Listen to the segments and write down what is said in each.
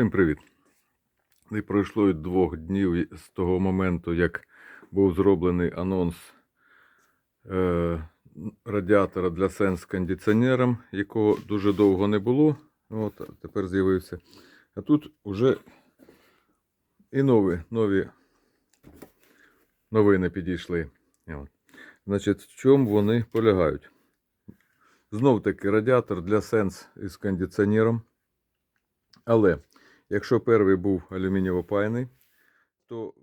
Всім привіт! Не пройшло двох днів з того моменту, як був зроблений анонс е, радіатора для сенс кондиціонером, якого дуже довго не було. От, тепер з'явився. А тут вже і нові, нові новини підійшли. От. Значить, в чому вони полягають? Знов таки радіатор для сенс із кондиціонером. Але якщо перший був алюмінієво-пайний, то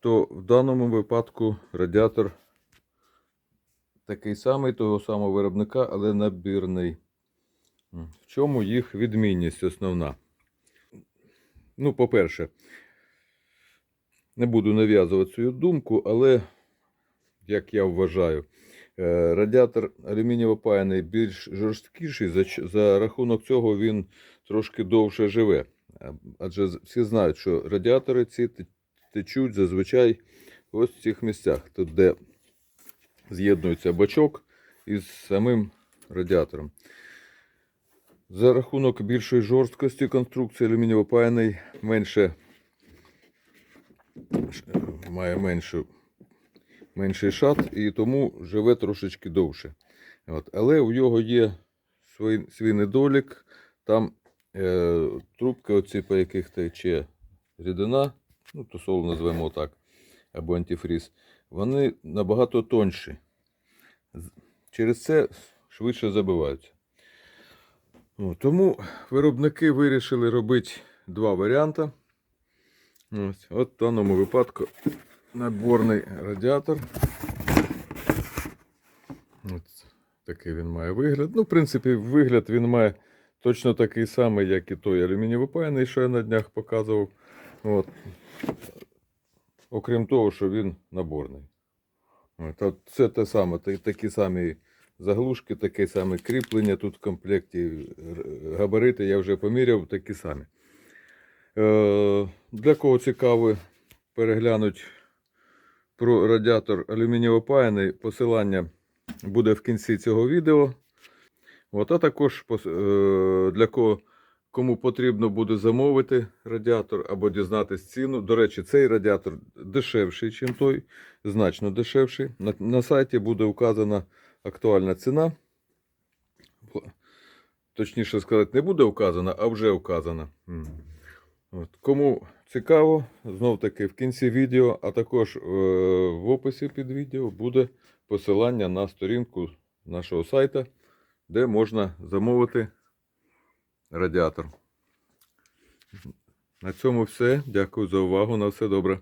то в даному випадку радіатор такий самий, того самого виробника, але набірний. В чому їх відмінність основна? Ну, по-перше, не буду нав'язувати свою думку, але, як я вважаю, е, радіатор алюмінієво-паяний більш жорсткіший, за, рахунок цього він трошки довше живе. Адже всі знають, що радіатори ці течуть зазвичай ось в цих місцях, тут де з'єднується бачок із самим радіатором. За рахунок більшої жорсткості конструкції алюмінієво-паяний менше ш- має меншу, менший шат і тому живе трошечки довше. От. Але у нього є свій, свій недолік. Там е, трубки, оці, по яких тече рідина, ну, тусол назвемо так, або антифріз, вони набагато тонші. Через це швидше забиваються. Тому виробники вирішили робити два варіанти. Ось, от в даному випадку надборний радіатор. От такий він має вигляд. Ну, в принципі, вигляд він має точно такий самий, як і той алюмінієво-паяний, що я на днях показував. От. Окрім того, що він наборний. От це те саме, такі самі заглушки, таке саме кріплення тут в комплекті. Габарити я вже поміряв, такі самі. Е, для кого цікаво переглянуть про радіатор алюмінієво-паяний, посилання буде в кінці цього відео. От, а також е, для кого кому потрібно буде замовити радіатор або дізнатись ціну. До речі, цей радіатор дешевший, ніж той, значно дешевший. На, на сайті буде вказана актуальна ціна. Точніше сказати, не буде вказана, а вже вказана. Кому цікаво, знов таки в кінці відео, а також е, в описі під відео буде посилання на сторінку нашого сайту, де можна замовити радіатор. На цьому все. Дякую за увагу. На все добре.